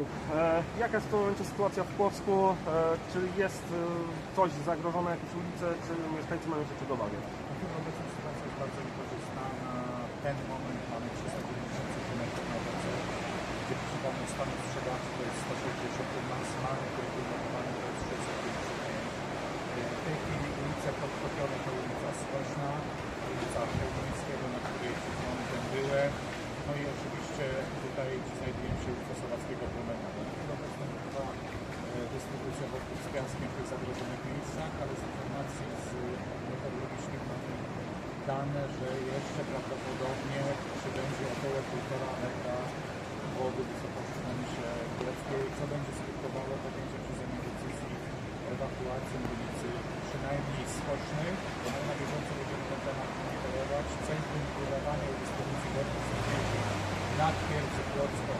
E, jaka jest w tym momencie sytuacja w Płocku? E, czy jest e, coś zagrożone, jakieś ulice, czy mieszkańcy mają się czego obecną sytuacja jest bardzo niekorzystna. Na ten moment mamy 390 No i oczywiście tutaj znajdujemy się ulica Słowackiego Promenadu. Na chwilę obecną trwa e, dystrybucja wokół z piaskiem w tych zagrożonych miejscach, ale z informacji z meteorologicznych mamy dane, że jeszcze prawdopodobnie przybędzie około 1,5 metra wody wysokości na Misie Greckiej, co będzie skutkowało podjęciem przeze mnie decyzji ewakuacji ulicy przynajmniej skocznej, ale na bieżąco będziemy not here in support